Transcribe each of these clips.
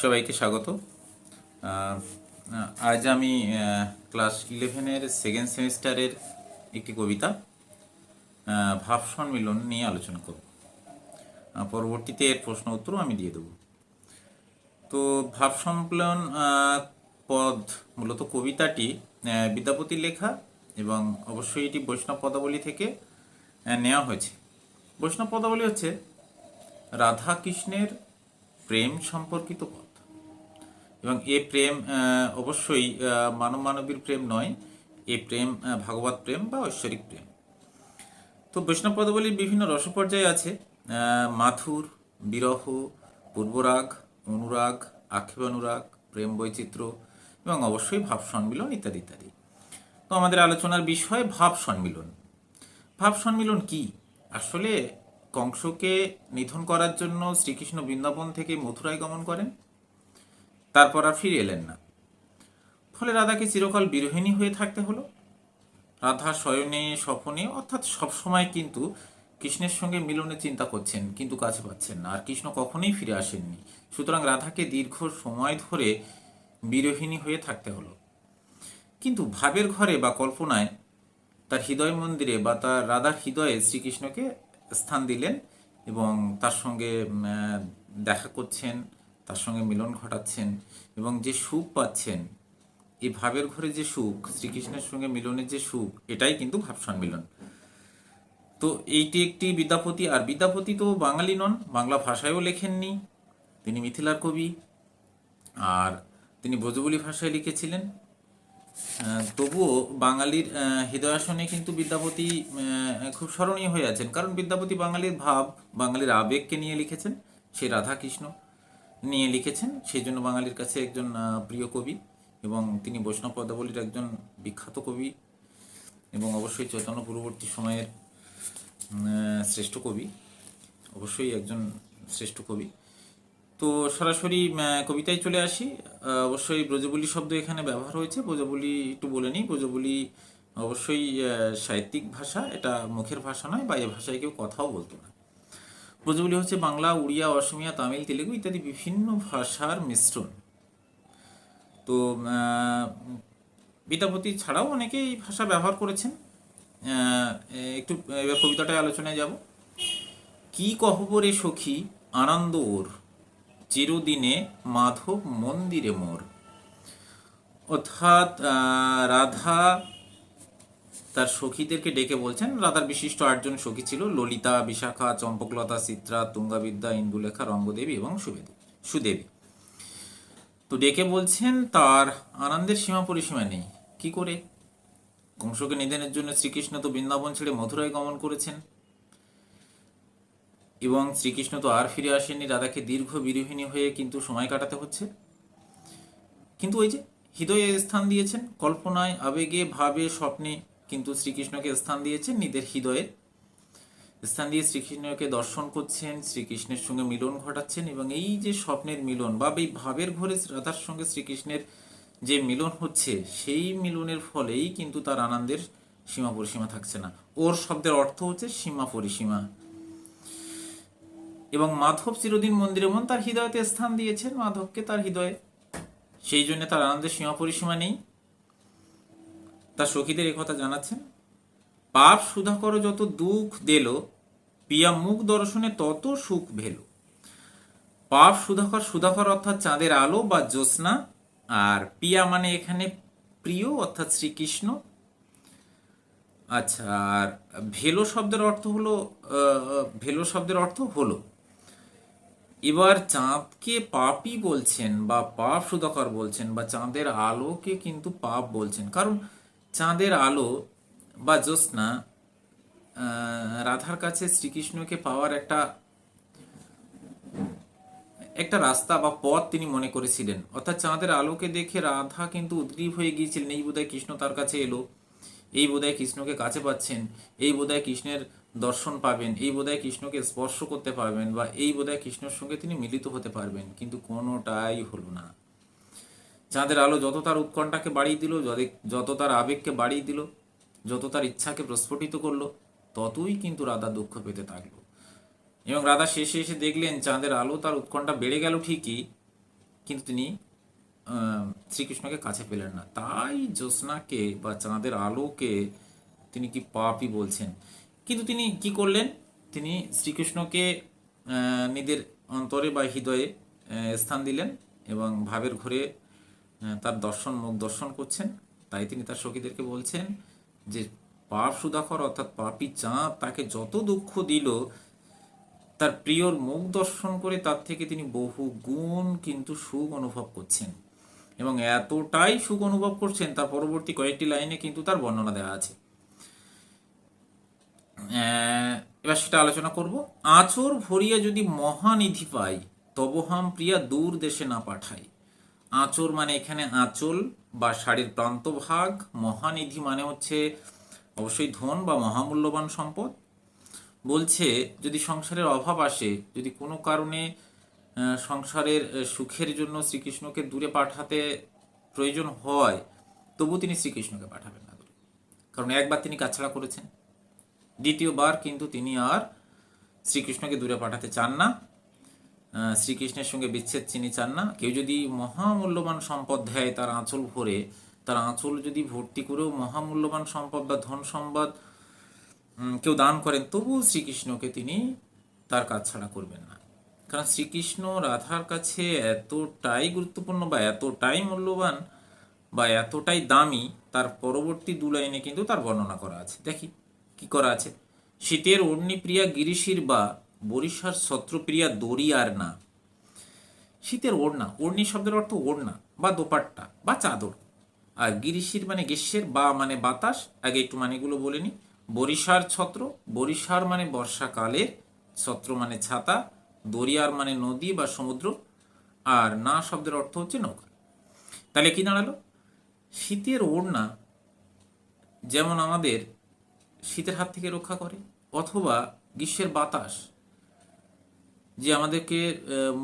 সবাইকে স্বাগত। আজ আমি ক্লাস ইলেভেনের সেকেন্ড সেমিস্টারের একটি কবিতা ভাব সম্মিলন নিয়ে আলোচনা করব। পরবর্তীতে এর প্রশ্ন উত্তর আমি দিয়ে দেব। তো ভাব সম্মেলন পদ মূলত কবিতাটি বিদ্যাপতির লেখা এবং অবশ্যই এটি বৈষ্ণব পদাবলী থেকে নেওয়া হয়েছে। বৈষ্ণব পদাবলী হচ্ছে রাধা কৃষ্ণের প্রেম সম্পর্কিত পথ এবং এ প্রেম অবশ্যই মানব মানবীর প্রেম নয়। এ প্রেম ভাগবত প্রেম বা ঐশ্বরিক প্রেম। তো বৈষ্ণব পদাবলীর বিভিন্ন রসপর্যায় আছে। মাথুর, বিরহ, পূর্বরাগ, অনুরাগ আক্ষেপ অনুরাগ প্রেম বৈচিত্র্য এবং অবশ্যই ভাব সম্মিলন ইত্যাদি ইত্যাদি। তো আমাদের আলোচনার বিষয় ভাব সম্মিলন। ভাব সম্মিলন কি? আসলে কংসকে নিধন করার জন্য শ্রীকৃষ্ণ বৃন্দাবন থেকে মথুরায় গমন করেন। তারপর আর ফিরে এলেন না। ফলে রাধাকে চিরকাল বিরোহিনী হয়ে থাকতে হলো। রাধা শয়নে স্বপনে, অর্থাৎ সবসময় কিন্তু কৃষ্ণের সঙ্গে মিলনে চিন্তা করছেন, কিন্তু কাছে পাচ্ছেন না। আর কৃষ্ণ কখনোই ফিরে আসেননি। সুতরাং রাধাকে দীর্ঘ সময় ধরে বিরোহিনী হয়ে থাকতে হলো। কিন্তু ভাবের ঘরে বা কল্পনায় তার হৃদয় মন্দিরে বা তার রাধার হৃদয়ে শ্রীকৃষ্ণকে স্থান দিলেন এবং তার সঙ্গে দেখা করছেন। তার সঙ্গে মিলন ঘটাচ্ছেন এবং যে সুখ পাচ্ছেন এই ভাবের ঘরে যে সুখ, শ্রীকৃষ্ণের সঙ্গে মিলনের যে সুখ, এটাই কিন্তু ভাব সম্মিলন। তো এইটি একটি বিদ্যাপতি, আর বিদ্যাপতি তো বাঙালি নন, বাংলা ভাষায়ও লেখেননি। তিনি মিথিলার কবি, আর তিনি ব্রজবুলি ভাষায় লিখেছিলেন। তবুও বাঙালির হৃদয়াসনে কিন্তু বিদ্যাপতি খুব স্মরণীয় হয়ে আছেন। কারণ বিদ্যাপতি বাঙালির ভাব, বাঙালির আবেগকে নিয়ে লিখেছেন সেই রাধাকৃষ্ণ। নিয়ে লিখেছেন। সেই জন্য বাঙালির কাছে একজন প্রিয় কবি এবং তিনি বৈষ্ণব পদাবলীর একজন বিখ্যাত কবি এবং অবশ্যই চৈতন্য পূর্ববর্তী সময়ের শ্রেষ্ঠ কবি, অবশ্যই একজন শ্রেষ্ঠ কবি। তো সরাসরি কবিতায় চলে আসি। অবশ্যই ব্রজবুলি শব্দ এখানে ব্যবহার হয়েছে। ব্রজবুলি একটু বলে নিই। ব্রজবুলি অবশ্যই সাহিত্যিক ভাষা, এটা মুখের ভাষা নয় বা এ ভাষায় কেউ কথাও বলতো না। ব্রজবুলি হচ্ছে বাংলা, উড়িয়া, অসমিয়া, তামিল, তেলেগু ইত্যাদি বিভিন্ন ভাষার মিশ্রণ। তো বিদ্যাপতি ছাড়াও অনেকে এই ভাষা ব্যবহার করেছেন। একটু, এবার কবিতাটায় আলোচনায় যাব। কি কহবরে সখী, আনন্দ ওর, চিরদিনে মাধব মন্দিরে মোর। অর্থাৎ রাধা তার সখীদেরকে ডেকে বলছেন, রাধার বিশিষ্ট আটজন সখী ছিল, ললিতা, বিশাখা, চম্পকলতা চিত্রা তুঙ্গাবিদ্যা, ইন্দুলেখা, রঙ্গদেবী এবং সুবেদী, সুদেবী। তো ডেকে বলছেন, তার আনন্দের সীমা পরিসীমা নেই। কি করে? কংসকে নিধনের জন্য শ্রীকৃষ্ণ তো বৃন্দাবন ছেড়ে মথুরায় গমন করেছেন। এবং শ্রীকৃষ্ণ তো আর ফিরে আসেননি, রাধাকে দীর্ঘ বিরোহিনী হয়ে কিন্তু সময় কাটাতে হচ্ছে। কিন্তু ওই যে হৃদয়ে স্থান দিয়েছেন, কল্পনায়, আবেগে, ভাবে, স্বপ্নে কিন্তু শ্রীকৃষ্ণকে স্থান দিয়েছেন নিজের হৃদয়ে। স্থান দিয়ে শ্রীকৃষ্ণকে দর্শন করছেন, শ্রীকৃষ্ণের সঙ্গে মিলন ঘটাচ্ছেন এবং এই যে স্বপ্নের মিলন বা এই ভাবের ঘরে রাধার সঙ্গে শ্রীকৃষ্ণের যে মিলন হচ্ছে, সেই মিলনের ফলেই কিন্তু তার আনন্দের সীমা পরিসীমা থাকছে না। ওর শব্দের অর্থ হচ্ছে সীমা পরিসীমা। এবং মাধব চিরদিন মন্দিরে মন, তার হৃদয়তে স্থান দিয়েছেন মাধবকে তার হৃদয়ে। সেই জন্য তার আনন্দের সীমা পরিসীমা নেই। তার সখীদের কথা জানাচ্ছেন পাপ সুধাকর যত দুঃখ দিল, পিয়া মুখ দর্শনে তত সুখ ভেল। পাপ সুধাকর সুধাকর অর্থাৎ চাঁদের আলো বা জ্যোৎস্না, আর পিয়া মানে এখানে প্রিয় অর্থাৎ শ্রীকৃষ্ণ। আচ্ছা আর ভেলো শব্দের অর্থ হলো ভেলো শব্দের অর্থ হলো। এবার চাঁদকে পাপই বলছেন বা পাপ সুধাকর বলছেন বা চাঁদের আলোকে কিন্তু পাপ বলছেন। কারণ চাঁদের আলো বা জ্যোৎস্না রাধার কাছে শ্রীকৃষ্ণকে পাওয়ার একটা একটা রাস্তা বা পথ তিনি মনে করেছিলেন। অর্থাৎ চাঁদের আলোকে দেখে রাধা কিন্তু উদ্গ্রীব হয়ে গিয়েছিলেন, এই বোধহয় কৃষ্ণ তার কাছে এলো, এই বোধহয় কৃষ্ণকে কাছে পাচ্ছেন, এই বোধহয় কৃষ্ণের দর্শন পাবেন, এই বোধহয় কৃষ্ণকে স্পর্শ করতে পারবেন বা এই বোধহয় কৃষ্ণের সঙ্গে তিনি মিলিত হতে পারবেন। কিন্তু কোনোটাই হলো না। চাঁদের আলো যত তার উৎকণ্ঠাকে বাড়িয়ে দিল যত- তার আবেগকে বাড়িয়ে দিল, যত তার ইচ্ছাকে প্রস্ফুটিত করল, ততই কিন্তু রাধা দুঃখ পেতে থাকল। এবং রাধা শেষে এসে দেখলেন চাঁদের আলো তার উৎকণ্ঠা বেড়ে গেল ঠিকই, কিন্তু তিনি শ্রীকৃষ্ণকে কাছে পেলেন না। তাই জ্যোৎস্নাকে বা চাঁদের আলোকে তিনি কি পাপই বলছেন? কিন্তু তিনি কি করলেন? তিনি শ্রীকৃষ্ণকে নিজের অন্তরে বা হৃদয়ে স্থান দিলেন এবং ভাবের ঘরে তার দর্শন, মুখ দর্শন করছেন। তাই তিনি তার সখীদেরকে বলছেন যে, পাপ সুধাকর অর্থাৎ পাপি চাঁদ তাকে যত দুঃখ দিল, তার প্রিয়র মুখ দর্শন করে তার থেকে তিনি বহু গুণ কিন্তু সুখ অনুভব করছেন। এবং এতটাই সুখ অনুভব করছেন, তার পরবর্তী কয়েকটি লাইনে কিন্তু তার বর্ণনা দেওয়া আছে। এবার সেটা আলোচনা করব। আচর ভরিয়া যদি মহানিধি পাই, তবহাম প্রিয়া দূর দেশে না পাঠাই। আঁচর মানে এখানে আঁচল বা শাড়ির প্রান্তভাগ, মহানিধি মানে হচ্ছে অবশ্যই ধন বা মহামূল্যবান সম্পদ। বলছে, যদি সংসারের অভাব আসে, যদি কোনো কারণে সংসারের সুখের জন্য শ্রীকৃষ্ণকে দূরে পাঠাতে প্রয়োজন হয়, তবু তিনি শ্রীকৃষ্ণকে পাঠাবেন না কারণ একবার তিনি কাছাড়া করেছেন। দ্বিতীয়বার কিন্তু তিনি আর শ্রীকৃষ্ণকে দূরে পাঠাতে চান না। শ্রীকৃষ্ণের সঙ্গে বিচ্ছেদ চিনি চান না। কেউ যদি মহামূল্যবান সম্পদ দেয় তার আঁচল ভরে, তার আঁচল যদি ভর্তি করেও মহামূল্যবান সম্পদ বা ধন সম্পদ কেউ দান করেন, তবুও শ্রীকৃষ্ণকে তিনি তার কাজ ছাড়া করবেন না। কারণ শ্রীকৃষ্ণ রাধার কাছে এতটাই গুরুত্বপূর্ণ বা এতটাই মূল্যবান বা এতটাই দামি, তার পরবর্তী দু লাইনে কিন্তু তার বর্ণনা করা আছে। দেখি কি করা আছে? শীতের অগ্নিপ্রিয়া গিরিশির বা বরিশার ছত্রপ্রিয়া দরিয়ার না। শীতের ওড়না, ওড়নি শব্দের অর্থ ওড়না বা দোপাট্টা বা চাদর। আর গিরিশির মানে গ্রীষ্মের বা মানে বাতাস, আগে একটু মানেগুলো বলে নি বরিশার ছত্র বরিশার মানে বর্ষাকালের, ছত্র মানে ছাতা, দরিয়ার মানে নদী বা সমুদ্র, আর না শব্দের অর্থ হচ্ছে নৌকা। তাহলে কি দাঁড়াল? শীতের ওড়না যেমন আমাদের শীতের হাত থেকে রক্ষা করে, অথবা গ্রীষ্মের বাতাস যে আমাদেরকে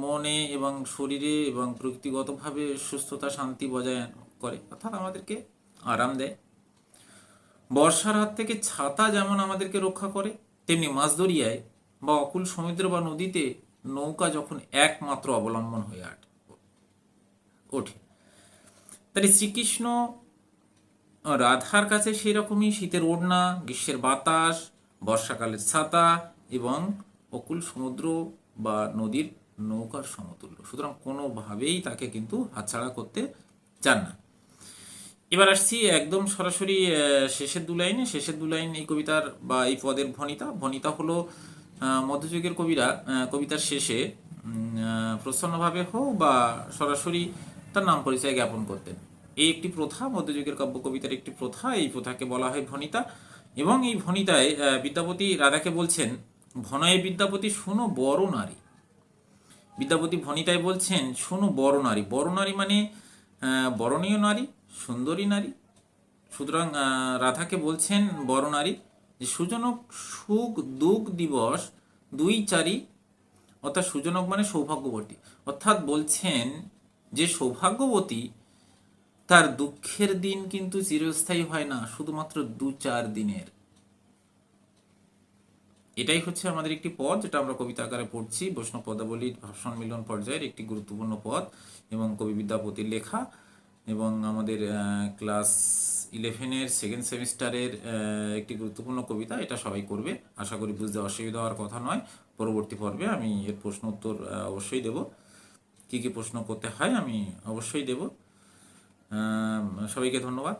মনে এবং শরীরে এবং প্রকৃতিগতভাবে সুস্থতা, শান্তি বজায় করে, অর্থাৎ আমাদেরকে আরাম দেয়। বর্ষার হাত থেকে ছাতা যেমন আমাদেরকে রক্ষা করে, তেমনি মাছ দরিয়ায় বা অকুল সমুদ্র বা নদীতে নৌকা যখন একমাত্র অবলম্বন হয়ে আট, ওঠে। তাহলে শ্রীকৃষ্ণ রাধার কাছে সেই রকমই শীতের ওড়না, গ্রীষ্মের বাতাস, বর্ষাকালের ছাতা এবং অকুল সমুদ্র বা নদীর নৌকার সমতুল্য। সুতরাং কোনোভাবেই তাকে কিন্তু হাতছাড়া করতে চান না। এবার আসছি একদম সরাসরি শেষের দু লাইনে। শেষের দু লাইন এই কবিতার বা এই পদের ভনিতা। ভনিতা হলো মধ্যযুগের কবিরা কবিতার শেষে প্রচ্ছন্নভাবে হোক বা সরাসরি তার নাম পরিচয় জ্ঞাপন করতেন। এই একটি প্রথা, মধ্যযুগের কাব্য কবিতার একটি প্রথা, এই প্রথাকে বলা হয় ভনিতা। এবং এই ভনিতায় বিদ্যাপতি রাধাকে বলছেন ভনয়ে বিদ্যাপতি শুনো বড় নারী। বিদ্যাপতি ভনিতায় বলছেন, শোনো বড় নারী। বড় নারী মানে বরণীয় নারী, সুন্দরী নারী। সুতরাং রাধাকে বলছেন বড় নারী যে, সুজনক সুখ দুঃখ দিবস দুই চারি। অর্থাৎ সুজনক মানে সৌভাগ্যবতী। অর্থাৎ বলছেন যে, সৌভাগ্যবতী তার দুঃখের দিন কিন্তু চিরস্থায়ী হয় না, শুধুমাত্র দু চার দিনের। এটাই হচ্ছে আমাদের একটি পদ যেটা আমরা কবিতা আকারে পড়ছি। বৈষ্ণব পদাবলীর ভাষণ মিলন পর্যায়ের একটি গুরুত্বপূর্ণ পদ এবং কবি বিদ্যাপতির লেখা এবং আমাদের ক্লাস ইলেভেনের সেকেন্ড সেমিস্টারের একটি গুরুত্বপূর্ণ কবিতা, এটা সবাই করবে। আশা করি বুঝতে অসুবিধা হওয়ার কথা নয়। পরবর্তী পর্বে আমি এর প্রশ্ন উত্তর অবশ্যই দেব। কি কি প্রশ্ন করতে হয় আমি অবশ্যই দেব। সবাইকে ধন্যবাদ।